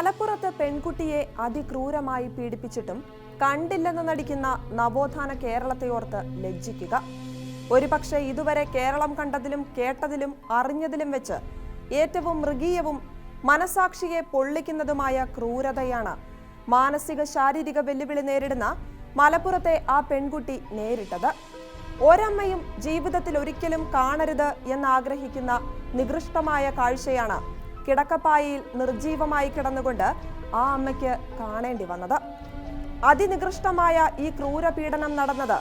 മലപ്പുറത്ത് പെൺകുട്ടിയെ അതിക്രൂരമായി പീഡിപ്പിച്ചിട്ടും കണ്ടില്ലെന്ന് നടിക്കുന്ന നവോത്ഥാന കേരളത്തെ ഓർത്ത് ലജ്ജിക്കുക. ഒരുപക്ഷെ ഇതുവരെ കേരളം കണ്ടതിലും കേട്ടതിലും അറിഞ്ഞതിലും വെച്ച് ഏറ്റവും മൃഗീയവും മനസാക്ഷിയെ പൊള്ളിക്കുന്നതുമായ ക്രൂരതയാണ് മാനസിക ശാരീരിക വെല്ലുവിളി നേരിടുന്ന മലപ്പുറത്തെ ആ പെൺകുട്ടി നേരിട്ടത്. ഒരമ്മയും ജീവിതത്തിൽ ഒരിക്കലും കാണരുത് എന്നാഗ്രഹിക്കുന്ന നികൃഷ്ടമായ കാഴ്ചയാണ് കിടക്കപ്പായയിൽ നിർജീവമായി കിടന്നുകൊണ്ട് ആ അമ്മയ്ക്ക് കാണേണ്ടി വന്നത്. അതിനികൃഷ്ടമായ ഈ ക്രൂരപീഡനം നടന്നത്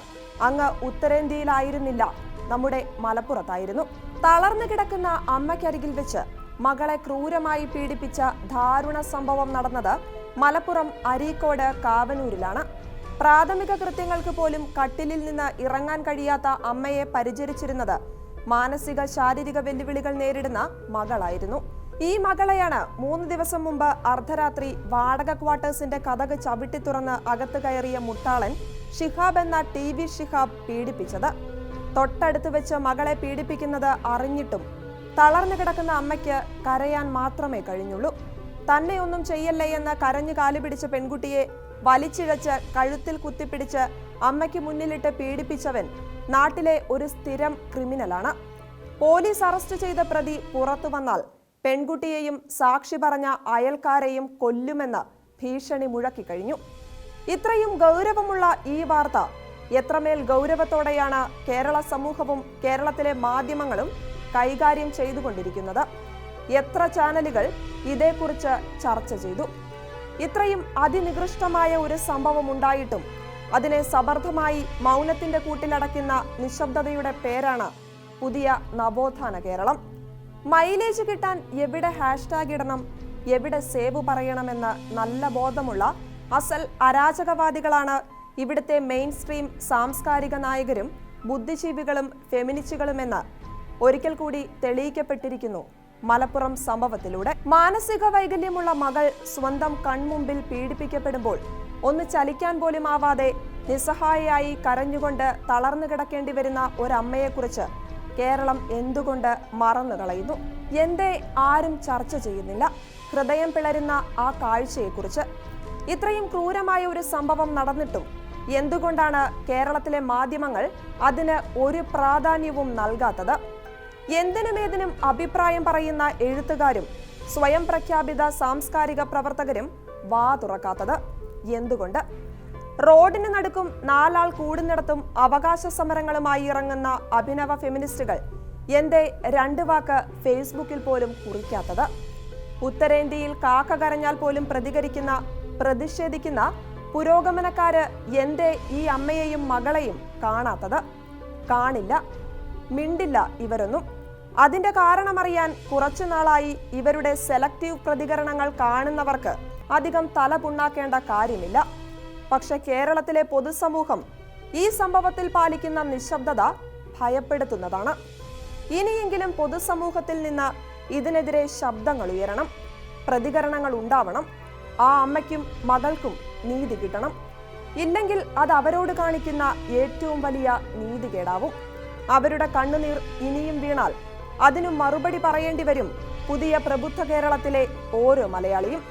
അങ്ങ് ഉത്തരേന്ത്യയിലായിരുന്നില്ല നമ്മുടെ മലപ്പുറത്തായിരുന്നു. തളർന്നു കിടക്കുന്ന അമ്മയ്ക്കരികിൽ വെച്ച് മകളെ ക്രൂരമായി പീഡിപ്പിച്ച ദാരുണ സംഭവം നടന്നത് മലപ്പുറം അരീക്കോട് കാവനൂരിലാണ്. പ്രാഥമിക കൃത്യങ്ങൾക്ക് പോലും കട്ടിലിൽ നിന്ന് ഇറങ്ങാൻ കഴിയാത്ത അമ്മയെ പരിചരിച്ചിരുന്നത് മാനസിക ശാരീരിക വെല്ലുവിളികൾ നേരിടുന്ന മകളായിരുന്നു. ഈ മകളെയാണ് മൂന്ന് ദിവസം മുമ്പ് അർദ്ധരാത്രി വാടക ക്വാർട്ടേഴ്സിന്റെ കഥക് ചവിട്ടി തുറന്ന് അകത്ത് കയറിയ മുട്ടാളൻ ഷിഹാബ് എന്ന ടി വി ഷിഹാബ് പീഡിപ്പിച്ചത്. തൊട്ടടുത്ത് വെച്ച് മകളെ പീഡിപ്പിക്കുന്നത് അറിഞ്ഞിട്ടും തളർന്നു കിടക്കുന്ന അമ്മയ്ക്ക് കരയാൻ മാത്രമേ കഴിഞ്ഞുള്ളൂ. തന്നെ ഒന്നും ചെയ്യല്ലേ എന്ന് കരഞ്ഞു കാലുപിടിച്ച പെൺകുട്ടിയെ വലിച്ചിഴച്ച് കഴുത്തിൽ കുത്തിപ്പിടിച്ച് അമ്മയ്ക്ക് മുന്നിലിട്ട് പീഡിപ്പിച്ചവൻ നാട്ടിലെ ഒരു സ്ഥിരം ക്രിമിനലാണ്. പോലീസ് അറസ്റ്റ് ചെയ്ത പ്രതി പുറത്തു വന്നാൽ പെൺകുട്ടിയെയും സാക്ഷി പറഞ്ഞ അയൽക്കാരെയും കൊല്ലുമെന്ന് ഭീഷണി മുഴക്കിക്കഴിഞ്ഞു ഇത്രയും ഗൗരവമുള്ള ഈ വാർത്ത എത്രമേൽ ഗൗരവത്തോടെയാണ് കേരള സമൂഹവും കേരളത്തിലെ മാധ്യമങ്ങളും കൈകാര്യം ചെയ്തുകൊണ്ടിരിക്കുന്നത്? എത്ര ചാനലുകൾ ഇതേക്കുറിച്ച് ചർച്ച ചെയ്തു? ഇത്രയും അതിനികൃഷ്ടമായ ഒരു സംഭവം ഉണ്ടായിട്ടും അതിനെ സമർത്ഥമായി മൗനത്തിന്റെ കൂട്ടിലടക്കുന്ന നിശബ്ദതയുടെ പേരാണ് പുതിയ നവോത്ഥാന കേരളം. മൈലേജ് കിട്ടാൻ എവിടെ ഹാഷ്ടാഗ് ഇടണം എവിടെ സേവ് പറയണമെന്ന് നല്ല ബോധമുള്ള അസൽ അരാജകവാദികളാണ് ഇവിടുത്തെ മെയിൻ സ്ട്രീം സാംസ്കാരിക നായകരും ബുദ്ധിജീവികളും ഫെമിനിസ്റ്റുകളുമെന്ന് ഒരിക്കൽ കൂടി തെളിയിക്കപ്പെട്ടിരിക്കുന്നു മലപ്പുറം സംഭവത്തിലൂടെ. മാനസിക വൈകല്യമുള്ള മകൾ സ്വന്തം കൺമുമ്പിൽ പീഡിപ്പിക്കപ്പെടുമ്പോൾ ഒന്ന് ചലിക്കാൻ പോലും ആവാതെ നിസ്സഹായയായി കരഞ്ഞുകൊണ്ട് തളർന്നു കിടക്കേണ്ടി വരുന്ന ഒരമ്മയെക്കുറിച്ച് കേരളം എന്തുകൊണ്ട് മറന്നു കളയുന്നു? എന്തേ ആരും ചർച്ച ചെയ്യുന്നില്ല? ഹൃദയം പിളരുന്ന ആ കാഴ്ചയെക്കുറിച്ച്. ഇത്രയും ക്രൂരമായ ഒരു സംഭവം നടന്നിട്ടും എന്തുകൊണ്ടാണ് കേരളത്തിലെ മാധ്യമങ്ങൾ അതിന് ഒരു പ്രാധാന്യവും നൽകാത്തത്? എന്തിനുമേതിനും അഭിപ്രായം പറയുന്ന എഴുത്തുകാരും സ്വയം പ്രഖ്യാപിത സാംസ്കാരിക പ്രവർത്തകരും വാ തുറക്കാത്തത് എന്തുകൊണ്ട്? റോഡിന് നടുക്കും നാലാൾ കൂടുന്നിടത്തും അവകാശ സമരങ്ങളുമായി ഇറങ്ങുന്ന അഭിനവ ഫെമിനിസ്റ്റുകൾ. എന്തേ രണ്ട് വാക്ക് ഫേസ്ബുക്കിൽ പോലും കുറിക്കാത്തത്? ഉത്തരേന്ത്യയിൽ കാക്ക കരഞ്ഞാൽ പോലും പ്രതികരിക്കുന്ന പ്രതിഷേധിക്കുന്ന പുരോഗമനക്കാര് എന്തേ ഈ അമ്മയെയും മകളെയും കാണാത്തത്? കാണില്ല മിണ്ടില്ല ഇവരൊന്നും. അതിന്റെ കാരണമറിയാൻ കുറച്ചു നാളായി ഇവരുടെ സെലക്റ്റീവ് പ്രതികരണങ്ങൾ കാണുന്നവർക്ക് അധികം തല പുണ്ണാക്കേണ്ട കാര്യമില്ല. പക്ഷെ കേരളത്തിലെ പൊതുസമൂഹം ഈ സംഭവത്തിൽ പാലിക്കുന്ന നിശബ്ദത ഭയപ്പെടുത്തുന്നതാണ്. ഇനിയെങ്കിലും പൊതുസമൂഹത്തിൽ നിന്ന് ഇതിനെതിരെ ശബ്ദങ്ങൾ ഉയരണം പ്രതികരണങ്ങൾ ഉണ്ടാവണം ആ അമ്മയ്ക്കും മകൾക്കും നീതി കിട്ടണം. ഇല്ലെങ്കിൽ അത് അവരോട് കാണിക്കുന്ന ഏറ്റവും വലിയ നീതികേടാവും. അവരുടെ കണ്ണുനീർ ഇനിയും വീണാൽ അതിനു മറുപടി പറയേണ്ടി വരും പുതിയ പ്രബുദ്ധ കേരളത്തിലെ ഓരോ മലയാളിയും.